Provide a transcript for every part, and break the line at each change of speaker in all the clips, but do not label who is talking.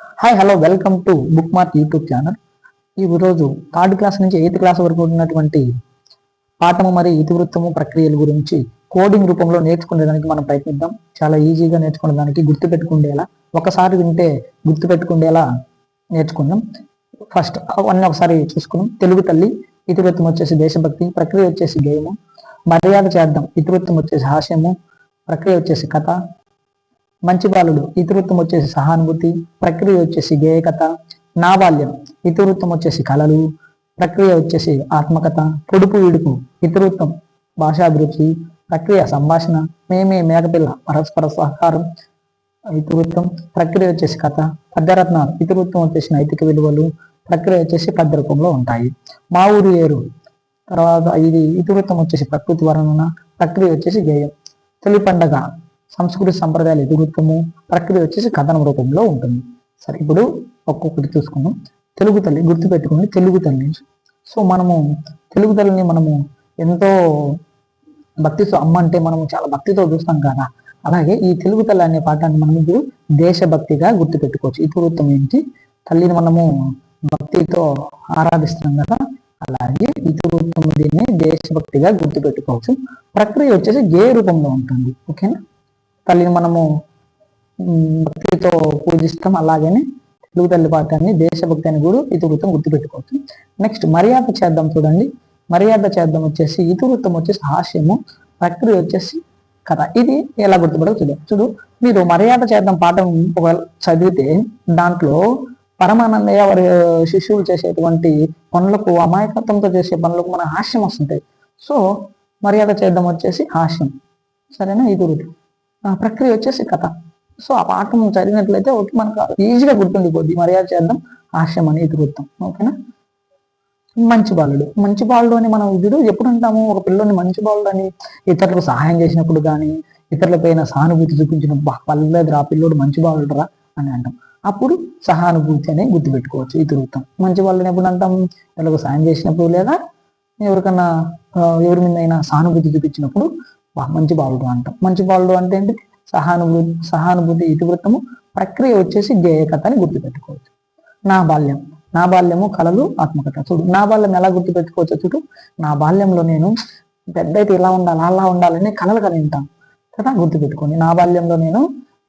Hi hello welcome to Bookmark YouTube channel ఈ రోజు third class నుంచి ఎయిత్ క్లాస్ వరకు ఉన్నటువంటి పాఠము మరియు ఇతివృత్తము ప్రక్రియల గురించి కోడింగ్ రూపంలో నేర్చుకునేదానికి మనం ప్రయత్నిద్దాం. చాలా ఈజీగా నేర్చుకునేదానికి గుర్తుపెట్టుకుండేలా ఒకసారి వింటే గుర్తుపెట్టుకుండేలా నేర్చుకుందాం. ఫస్ట్ అవన్నీ ఒకసారి చూసుకుందాం. తెలుగు తల్లి ఇతివృత్తం వచ్చేసి దేశభక్తి ప్రక్రియ వచ్చేసి గేయము. మర్యాద చేద్దాం ఇతివృత్తం వచ్చేసి హాస్యము ప్రక్రియ వచ్చేసి కథ మంచి బాలుడు ఇతివృత్తం వచ్చేసి సహానుభూతి ప్రక్రియ వచ్చేసి గేయకత నా బాల్యం ఇతివృత్తం వచ్చేసి కళలు ప్రక్రియ వచ్చేసి ఆత్మకథ పొడుపు విడుపు ఇతివృత్తం భాషాభిరుచి ప్రక్రియ సంభాషణ మేమే మేకపిల్ల పరస్పర సహకారం ఇతివృత్తం ప్రక్రియ వచ్చేసి కథ పద్యరత్నాలు ఇతివృత్తం వచ్చేసి నైతిక విలువలు ప్రక్రియ వచ్చేసి పద్య రూపంలో ఉంటాయి. మా ఊరు ఏరు తర్వాత ఇది ఇతివృత్తం వచ్చేసి ప్రకృతి వర్ణన ప్రక్రియ వచ్చేసి గేయం. తొలి పండగ సంస్కృతి సంప్రదాయాలు ఇతివృత్తము ప్రక్రియ వచ్చేసి కథనం రూపంలో ఉంటుంది. సరే ఇప్పుడు ఒక్కొక్కటి చూసుకుందాం. తెలుగు తల్లి గుర్తుపెట్టుకోండి తెలుగు తల్లి. సో మనము తెలుగు తల్లిని మనము ఎంతో భక్తితో అమ్మ అంటే మనము చాలా భక్తితో చూస్తాం కదా. అలాగే ఈ తెలుగు తల్లి అనే పాఠాన్ని మనం ఇప్పుడు దేశభక్తిగా గుర్తుపెట్టుకోవచ్చు. ఇతివృత్తం ఏంటి? తల్లిని మనము భక్తితో ఆరాధిస్తున్నాం కదా. అలాగే ఇతివృత్తం దీన్ని దేశభక్తిగా గుర్తుపెట్టుకోవచ్చు. ప్రక్రియ వచ్చేసి గే రూపంలో ఉంటుంది. ఓకేనా? తల్లిని మనము భక్తితో పూజిస్తాం. అలాగనే తెలుగు తల్లి పాఠాన్ని దేశభక్తి అని కూడా ఇతివృత్తం గుర్తుపెట్టుకోవచ్చు. నెక్స్ట్ మర్యాద చేద్దాం చూడండి. మర్యాద చేద్దాం వచ్చేసి ఇతివృత్తం వచ్చేసి హాస్యము ప్రక్రియ వచ్చేసి కథ. ఇది ఎలా గుర్తుపడదు చూద్దాం. చూడు మీరు మర్యాద చేద్దాం పాఠం ఒకవేళ చదివితే దాంట్లో పరమానందయ్య వారి శిష్యులు చేసేటువంటి పనులకు అమాయకత్వంతో చేసే పనులకు మన హాస్యం వస్తుంటాయి. సో మర్యాద చేద్దాం వచ్చేసి హాస్యం. సరేనా? ఇతివృత్తం. ఆ ప్రక్రియ వచ్చేసి కథ. సో ఆ పాఠం చదివినట్లయితే ఒకటి మనకు ఈజీగా గుర్తుండిపోద్ది. మర్యాద చేద్దాం హాస్యం అని ఇతివృత్తం ఓకేనా? మంచి బాలుడు. మంచి బాలుడు అని మనం విధుడు ఎప్పుడు అంటాము? ఒక పిల్లని మంచి బాలుడు అని ఇతరులకు సహాయం చేసినప్పుడు కానీ ఇతరులపైన సానుభూతి చూపించినప్పుడు "బా, పర్లేదు రా పిల్లోడు మంచి బాలుడు రా అని అంటాం. అప్పుడు సహానుభూతి అని గుర్తుపెట్టుకోవచ్చు ఇతివృత్తం మంచి వాళ్ళని ఎప్పుడు అంటాం? ఇతరులకు సహాయం చేసినప్పుడు లేదా ఎవరికన్నా ఎవరి మీద అయినా సానుభూతి చూపించినప్పుడు మంచి బాలుడు అంటాం. మంచి బాలుడు అంటే ఏంటి? సహానుభూతి సహానుభూతి ఇతివృత్తము. ప్రక్రియ వచ్చేసి జేయకథ అని గుర్తుపెట్టుకోవచ్చు. నా బాల్యం. నా బాల్యము కళలు ఆత్మకథ. చూడు నా బాల్యం ఎలా గుర్తుపెట్టుకోవచ్చు చూడు? నా బాల్యంలో నేను పెద్ద అయితే ఇలా ఉండాలి అలా ఉండాలని కళలు కలిగింటాను కదా గుర్తుపెట్టుకోండి. నా బాల్యంలో నేను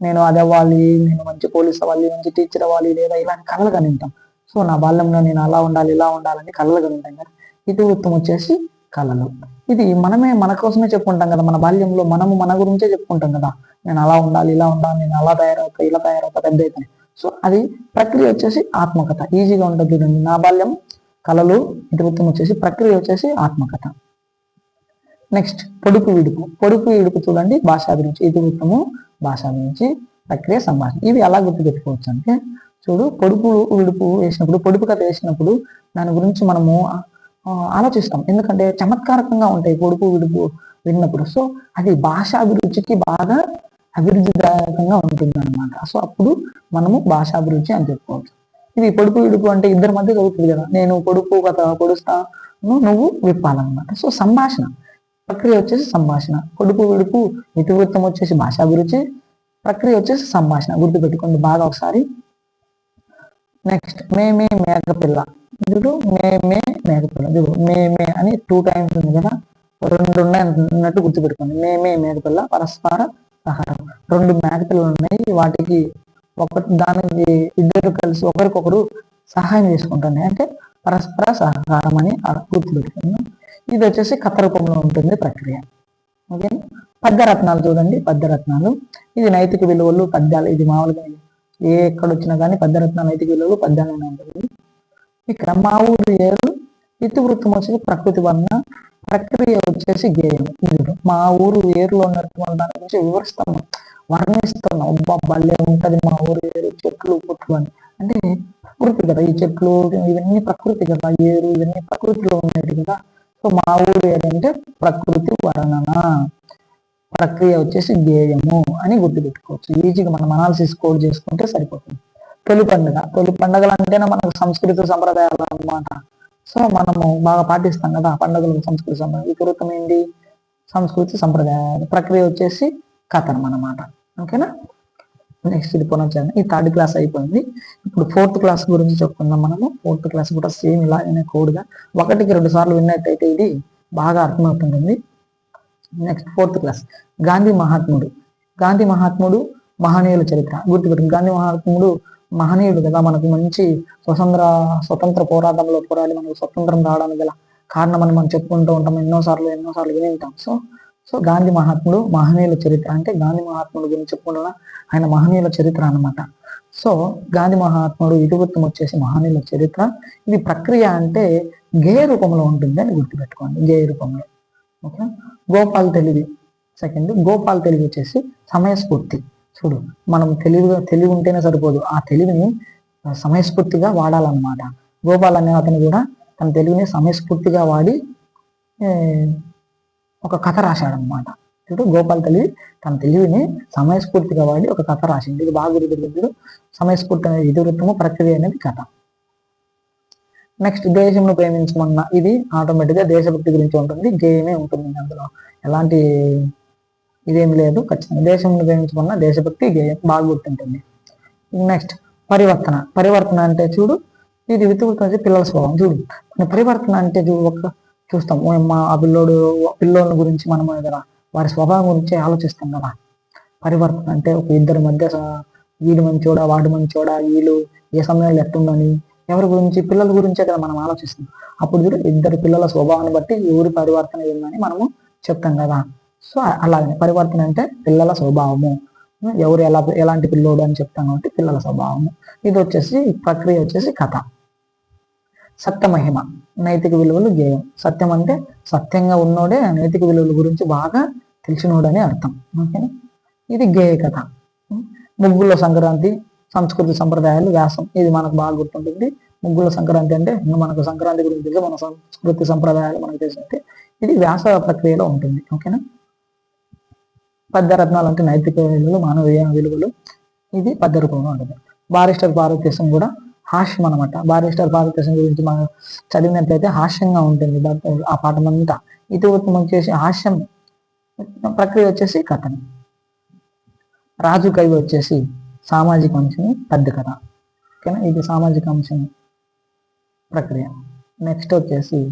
నేను అది అవ్వాలి నేను మంచి పోలీస్ అవ్వాలి మంచి టీచర్ అవ్వాలి లేదా ఇలాంటి కళలు కనింటాం. సో నా బాల్యంలో నేను అలా ఉండాలి ఇలా ఉండాలని కళలు కనింటాం కదా ఇతివృత్తం వచ్చేసి కళలు. ఇది మనమే మన కోసమే చెప్పుకుంటాం కదా మన బాల్యంలో మనము మన గురించే చెప్పుకుంటాం కదా. నేను అలా ఉండాలి ఇలా ఉండాలి నేను అలా తయారవుతా ఇలా తయారవుతా పెద్ద అవుతాను సో అది ప్రక్రియ వచ్చేసి ఆత్మకథ. ఈజీగా ఉంటుంది చూడండి. నా బాల్యం కళలు ఇతివృత్తం వచ్చేసి ప్రక్రియ వచ్చేసి ఆత్మకథ. నెక్స్ట్ పొడుపు విడుపు. పొడుపు విడుపు చూడండి భాషాభిరుచి ఇతివృత్తము గురించి ప్రక్రియ సంభాషణ. ఇవి ఎలా గుర్తుపెట్టుకోవచ్చు అంటే చూడు పొడుపు విడుపు వేసినప్పుడు పొడుపు కథ వేసినప్పుడు దాని గురించి మనము ఆలోచిస్తాం. ఎందుకంటే చమత్కారకంగా ఉంటాయి పొడుపు విడుపు విన్నప్పుడు. సో అది భాషాభిరుచికి బాగా అభివృద్ధిదాయకంగా ఉంటుంది అనమాట సో అప్పుడు మనము భాషాభిరుచి అని చెప్పుకోవచ్చు. ఇది పొడుపు విడుపు అంటే ఇద్దరి మధ్య జరుగుతుంది కదా. నేను పొడుపు కథ పొడుస్తాను నువ్వు విప్పాలన్నమాట. సో సంభాషణ. ప్రక్రియ వచ్చేసి సంభాషణ. పొడుపు విడుపు ఇతివృత్తం వచ్చేసి భాషాభిరుచి ప్రక్రియ వచ్చేసి సంభాషణ. గుర్తుపెట్టుకోండి బాగా ఒకసారి. నెక్స్ట్ మేమే మేకపిల్ల చూడు మేమే మేకపిల్ల చూడు మేమే అని టూ టైమ్స్ ఉంది కదా రెండు ఉన్నాయి అన్నట్టు గుర్తుపెట్టుకోండి. మేమే మేకపిల్ల పరస్పర సహారం రెండు మేకపిల్లలు ఉన్నాయి వాటికి ఒకటి దానికి ఇద్దరు కలిసి ఒకరికొకరు సహాయం చేసుకుంటుంది అంటే పరస్పర సహకారం అని గుర్తుపెట్టుకున్నాం ఇది వచ్చేసి కథ రూపంలో ఉంటుంది ప్రక్రియ. ఓకే? పద్యరత్నాలు చూడండి పద్యరత్నాలు. ఇది నైతిక విలువలు పద్యాలు. ఇది మామూలుగా ఏ ఎక్కడ వచ్చినా కానీ పద్యరత్న నైతిక విలువలు పద్యాలు ఉంటుంది ఇక్కడ మా ఊరు ఏరు ఇతివృత్తం వచ్చేసి ప్రకృతి వర్ణ ప్రక్రియ వచ్చేసి గేయం మా ఊరు ఏరులో ఉన్నటువంటి దాని గురించి వివరిస్తున్నాం వర్ణిస్తున్నాం అబ్బా భలే ఉంటది మా ఊరు ఏరు చెట్లు పుట్లు అని. అంటే ప్రకృతి కదా ఈ చెట్లు ఇవన్నీ ప్రకృతి కదా ఏరు ఇవన్నీ ప్రకృతిలో ఉన్నాయి కదా. సో మా ఊరు ఏరు అంటే ప్రకృతి వర్ణన ప్రక్రియ వచ్చేసి గేయము అని గుర్తుపెట్టుకోవచ్చు. ఈజీగా మనం అనాలిసిస్ కోడ్ చేసుకుంటే సరిపోతుంది. తొలి పండుగ. తొలి పండుగలు అంటేనే మనకు సంస్కృతి సంప్రదాయాలు అన్నమాట. సో మనము బాగా పాటిస్తాం కదా పండుగలు సంస్కృతి సంప్రదాయం వికృతం ఏంటి సంస్కృతి సంప్రదాయాలు. ప్రక్రియ వచ్చేసి కథనం అన్నమాట. ఓకేనా? నెక్స్ట్ ఇది పునర్జన్మ ఈ థర్డ్ క్లాస్ అయిపోయింది. ఇప్పుడు ఫోర్త్ క్లాస్ గురించి చెప్పుకుందాం మనము. ఫోర్త్ క్లాస్ కూడా సేమ్ ఇలాగనే కోడ్గా. ఒకటికి రెండు సార్లు విన్నట్టయితే ఇది బాగా అర్థమవుతుంటుంది. Next fourth class. గాంధీ మహాత్ముడు. గాంధీ మహాత్ముడు మహనీయుల చరిత్ర. గుర్తుపెట్టు గాంధీ మహాత్ముడు మహనీయుడు కదా. మనకు మంచి స్వతంత్ర స్వతంత్ర పోరాటంలో పోరాడి మనకు స్వతంత్రం రావడానికి గల కారణం అని మనం చెప్పుకుంటూ ఉంటాం. ఎన్నోసార్లు ఎన్నోసార్లు విని ఉంటాం. సో సో గాంధీ మహాత్ముడు మహనీయుల చరిత్ర అంటే గాంధీ మహాత్ముడు గురించి చెప్పుకుంటున్న. ఆయన మహనీయుల చరిత్ర అన్నమాట. సో గాంధీ మహాత్ముడు ఇతివృత్తం వచ్చేసి మహనీయుల చరిత్ర. ఇది ప్రక్రియ అంటే గేయ రూపంలో ఉంటుంది అని గుర్తుపెట్టుకోండి. గేయ రూపంలో. ఓకే గోపాల్ తెలివి. సెకండ్ గోపాల్ తెలివి వచ్చేసి సమయస్ఫూర్తి. చూడు మనం తెలివిగా తెలివి ఉంటేనే సరిపోదు. ఆ తెలివిని సమయస్ఫూర్తిగా వాడాలన్నమాట. గోపాల్ అనే అతను కూడా తన తెలివిని సమయస్ఫూర్తిగా వాడి ఒక కథ రాశాడనమాట చూడు గోపాల్ తెలివి తన తెలివిని సమయస్ఫూర్తిగా వాడి ఒక కథ రాసింది. ఇది బాగా గుర్తుపెట్టుడు సమయస్ఫూర్తి అనేది ఇతివృత్తము ప్రక్రియ అనేది కథ. నెక్స్ట్ దేశంను ప్రేమించమన్న. ఇది ఆటోమేటిక్గా దేశభక్తి గురించి ఉంటుంది. గేమే ఉంటుంది అందులో ఎలాంటి ఇదేం లేదు ఖచ్చితంగా. దేశంలో వేయించుకున్న దేశభక్తి గేయం బాగా గుర్తుంటుంది. నెక్స్ట్ పరివర్తన. పరివర్తన అంటే చూడు ఇది వితుకుతుంది పిల్లల స్వభావం. చూడు పరివర్తన అంటే చూడు ఒక చూస్తాం. మా ఆ పిల్లోడు పిల్లోళ్ళ గురించి మనం కదా వారి స్వభావం గురించి ఆలోచిస్తాం కదా. పరివర్తన అంటే ఒక ఇద్దరి మధ్య స- వీడు మంచోడా వాడు మంచోడా వీళ్ళు ఏ సమయంలో ఎట్టుందని ఎవరి గురించి పిల్లల గురించే కదా మనం ఆలోచిస్తాం. అప్పుడు చూడు ఇద్దరు పిల్లల స్వభావాన్ని బట్టి ఎవరి పరివర్తన ఏందని మనము చెప్తాం కదా. సో అలాగే పరివర్తన అంటే పిల్లల స్వభావము. ఎవరు ఎలా ఎలాంటి పిల్లోడు అని చెప్తాం కాబట్టి పిల్లల స్వభావము. ఇది వచ్చేసి ప్రక్రియ వచ్చేసి కథ. సత్యమహిమ నైతిక విలువలు గేయం. సత్యం అంటే సత్యంగా ఉన్నోడే నైతిక విలువల గురించి బాగా తెలిసినోడని అర్థం. ఓకేనా? ఇది గేయ కథ. ముగ్గుల సంక్రాంతి సంస్కృతి సంప్రదాయాలు వ్యాసం. ఇది మనకు బాగా గుర్తుంటుంది. ముగ్గుల సంక్రాంతి అంటే మనకు సంక్రాంతి గురించి తెలిసి మన సంస్కృతి సంప్రదాయాలు మనకు తెలిసి ఇది వ్యాస ప్రక్రియలో ఉంటుంది. ఓకేనా? పద్యరత్నాలు అంటే నైతిక విలువలు మానవీయ విలువలు. ఇది పద్య రూపంలో ఉంటుంది. బారిస్టర్ భారతదేశం కూడా హాస్యం అనమాట బారిస్టర్ భారతదేశం గురించి మనం చదివినట్లయితే హాస్యంగా ఉంటుంది ఆ పాఠం అంతా ఇది వచ్చేసి హాస్యం. ప్రక్రియ వచ్చేసి కథని. రాజు కవి వచ్చేసి సామాజిక అంశం పద్య కథ. ఓకేనా? ఇది సామాజిక అంశం ప్రక్రియ. నెక్స్ట్ వచ్చేసి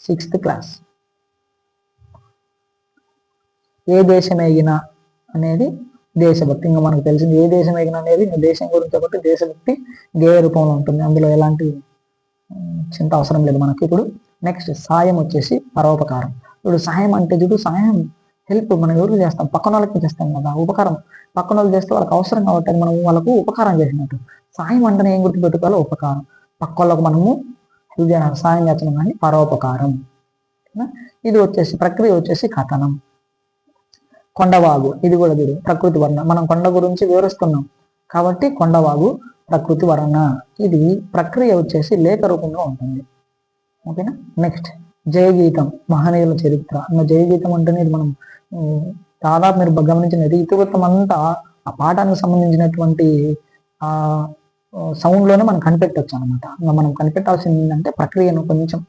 సిక్స్త్ క్లాస్. ఏ దేశం ఎగినా అనేది దేశభక్తి. ఇంకా మనకు తెలిసింది ఏ దేశం ఎగినా అనేది ఇంకా దేశం గురించి ఒకటి దేశభక్తి గేయ రూపంలో ఉంటుంది. అందులో ఎలాంటి చింత అవసరం లేదు మనకి. ఇప్పుడు నెక్స్ట్ సాయం వచ్చేసి పరోపకారం. ఇప్పుడు సాయం అంటే చూడు సాయం హెల్ప్ మనం ఎవరు చేస్తాం? పక్కన వాళ్ళకి చేస్తాం కదా. ఉపకారం. పక్కన వాళ్ళు చేస్తే వాళ్ళకి అవసరం కాబట్టి మనం వాళ్ళకు ఉపకారం చేసినట్టు. సాయం అంటే ఏం గుర్తుపెట్టుకోవాలో? ఉపకారం. పక్క వాళ్ళకు మనము help సాయం చేస్తున్నాం కానీ పరోపకారం. ఇది వచ్చేసి ప్రక్రియ వచ్చేసి కథనం. కొండవాగు. ఇది కూడా చూడు ప్రకృతి వర్ణ. మనం కొండ గురించి వివరిస్తున్నాం. కాబట్టి కొండవాగు ప్రకృతి వర్ణ. ఇది ప్రక్రియ వచ్చేసి లేఖ రూపంలో ఉంటుంది. ఓకేనా? నెక్స్ట్ జయగీతం మహనీయుల చరిత్ర. అన్న జయగీతం అంటేనే ఇది మనం దాదాపు మీరు గమనించినది ఇతివృత్తం అంతా ఆ పాఠానికి సంబంధించినటువంటి ఆ సౌండ్లోనే మనం కనిపెట్టవచ్చు అనమాట మనం కనిపెట్టాల్సింది ఏంటంటే ప్రక్రియను కొంచెం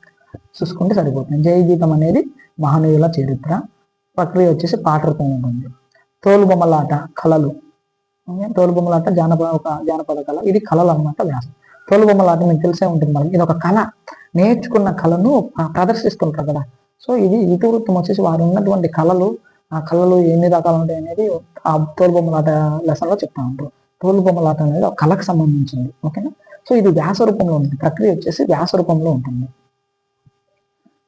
చూసుకుంటే సరిపోతుంది. జయగీతం అనేది మహనీయుల చరిత్ర. ప్రక్రియ వచ్చేసి పాట రూపంలో ఉంటుంది. తోలుబొమ్మలాట కళలు. తోలుబొమ్మలాట జానపద ఒక జానపద కళ. ఇది కళలు అన్నమాట వ్యాసం. తోలుబొమ్మలాట మీకు తెలిసే ఉంటుంది మనకి. ఇది ఒక కళ. నేర్చుకున్న కళను ప్రదర్శిస్తుంటారు కదా. సో ఇది ఇతివృత్తం వచ్చేసి వారు ఉన్నటువంటి కళలు ఆ కళలు ఎన్ని రకాలు ఉంటాయి అనేది ఆ తోలుబొమ్మలాట లెసన్లో చెప్తా ఉంటారు. తోలుబొమ్మలాట అనేది ఒక కళకు సంబంధించింది. ఓకేనా? సో ఇది వ్యాస రూపంలో ఉంటుంది. ప్రక్రియ వచ్చేసి వ్యాస రూపంలో ఉంటుంది.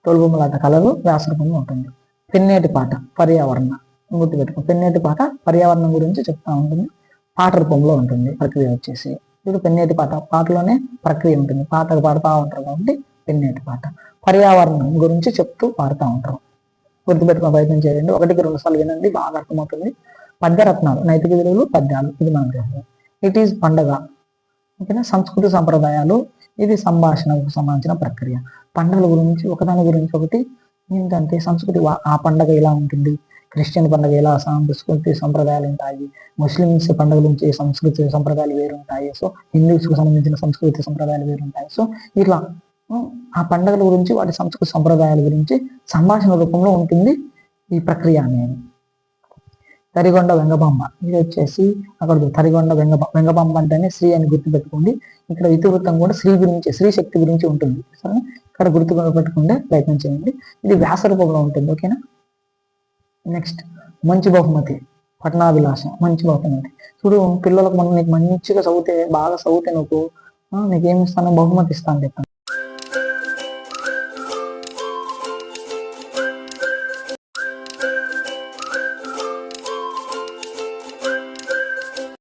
తోలుబొమ్మలాట కళలు వ్యాస రూపంలో ఉంటుంది. పెన్నేటి పాట పర్యావరణ. గుర్తుపెట్టుకో పెన్నేటి పాట పర్యావరణం గురించి చెప్తా ఉంటుంది. పాట రూపంలో ఉంటుంది ప్రక్రియ వచ్చేసి. ఇప్పుడు పెన్నేటి పాట పాటలోనే ప్రక్రియ ఉంటుంది. పాటలు పాడుతూ ఉంటారు కాబట్టి పెన్నేటి పాట. పర్యావరణం గురించి చెప్తూ పాడుతూ ఉంటారు. గుర్తుపెట్టుకునే ప్రయత్నం చేయండి. ఒకటికి రెండు సార్లు వినండి బాగా అర్థమవుతుంది. పద్యరత్నాలు నైతిక విలువలు పద్యాలు ఇది మనం చేస్తాం ఇట్ ఈజ్ పండగ. ఓకేనా? సంస్కృతి సంప్రదాయాలు ఇది సంభాషణకు సంబంధించిన ప్రక్రియ. పండుగల గురించి ఒకదాని గురించి ఒకటి ఏంటంటే సంస్కృతి ఆ పండగ ఎలా ఉంటుంది? క్రిస్టియన్ పండుగ ఎలా సంస్కృతి సంప్రదాయాలు ఉంటాయి? ముస్లిమ్స్ పండుగల నుంచి సంస్కృతి సంప్రదాయాలు వేరు ఉంటాయి సో హిందూస్కు సంబంధించిన సంస్కృతి సంప్రదాయాలు వేరు ఉంటాయి సో ఇట్లా ఆ పండుగల గురించి వాటి సంస్కృతి సంప్రదాయాల గురించి సంభాషణ రూపంలో ఉంటుంది ఈ ప్రక్రియ అనేది. తరిగొండ వెంగబాంబ. ఇది వచ్చేసి అక్కడ తరిగొండ వెంగ వెంగబాంబ అంటేనే శ్రీ అని గుర్తుపెట్టుకోండి. ఇక్కడ ఇతివృత్తం కూడా శ్రీ గురించి శ్రీ శక్తి గురించి ఉంటుంది. సరే ఇక్కడ గుర్తు పెట్టుకుంటే ప్రయత్నం చేయండి. ఇది వ్యాస రూపంలో ఉంటుంది ఓకేనా? నెక్స్ట్ మంచి బహుమతి పట్నాభిలాష మంచి బహుమతి. చూడు పిల్లలకు మనం నీకు మంచిగా చదివితే బాగా చదివితే నువ్వు నీకు ఏమి ఇస్తాను బహుమతి ఇస్తాను చెప్పాను